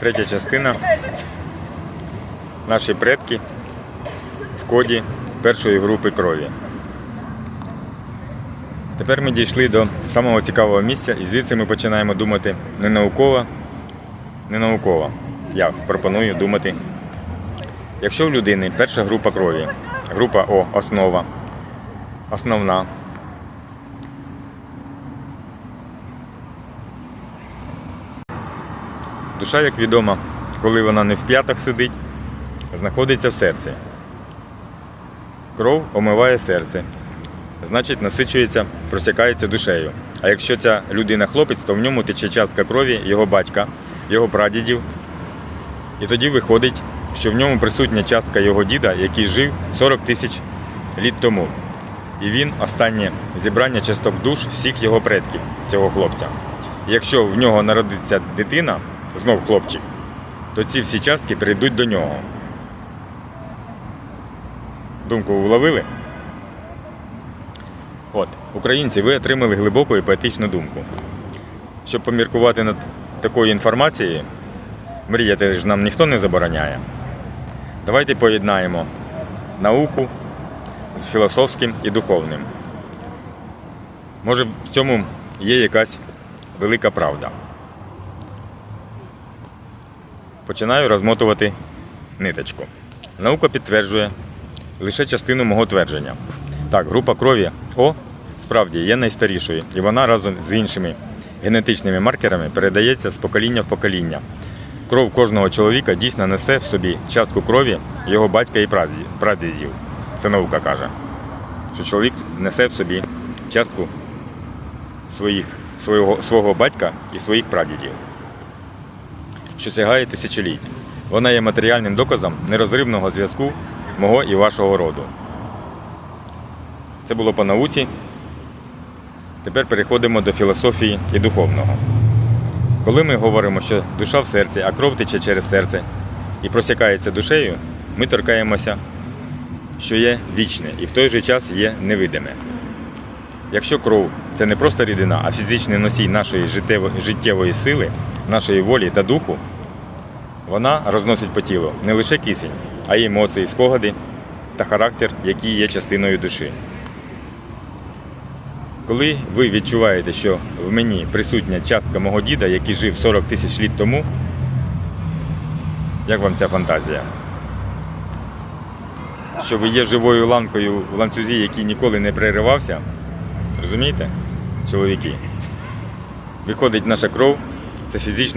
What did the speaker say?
Третя частина. Наші предки в коді першої групи крові. Тепер ми дійшли до самого цікавого місця, і звідси ми починаємо думати не науково, не науково. Я пропоную думати. Якщо в людини перша група крові, група О, основа, основна. Душа, як відомо, коли вона не в п'ятах сидить, знаходиться в серці. Кров омиває серце, значить насичується, просякається душею. А якщо ця людина хлопець, то в ньому тече частка крові його батька, його прадідів. І тоді виходить, що в ньому присутня частка його діда, який жив 40 тисяч літ тому. І він останнє зібрання часток душ всіх його предків, цього хлопця. Якщо в нього народиться дитина, знов хлопчик, то ці всі частки перейдуть до нього. Думку вловили? От, українці, ви отримали глибоку і поетичну думку. Щоб поміркувати над такою інформацією, мріяти ж нам ніхто не забороняє. Давайте поєднаємо науку з філософським і духовним. Може, в цьому є якась велика правда. Починаю розмотувати ниточку. Наука підтверджує лише частину мого твердження. Так, група крові О справді є найстарішою, і вона разом з іншими генетичними маркерами передається з покоління в покоління. Кров кожного чоловіка дійсно несе в собі частку крові його батька і прадідів. Це наука каже, що чоловік несе в собі частку своїх, свого, свого батька і своїх прадідів, що сягає тисячоліть. Вона є матеріальним доказом нерозривного зв'язку мого і вашого роду. Це було по науці. Тепер переходимо до філософії і духовного. Коли ми говоримо, що душа в серці, а кров тече через серце і просякається душею, ми торкаємося, що є вічне і в той же час є невидиме. Якщо кров це не просто рідина, а фізичний носій нашої життєвої сили, нашої волі та духу, вона розносить по тілу не лише кисень, а й емоції, спогади та характер, які є частиною душі. Коли ви відчуваєте, що в мені присутня частка мого діда, який жив 40 тисяч літ тому, як вам ця фантазія? Що ви є живою ланкою в ланцюзі, який ніколи не переривався? Розумієте, чоловіки? Виходить наша кров, це фізичний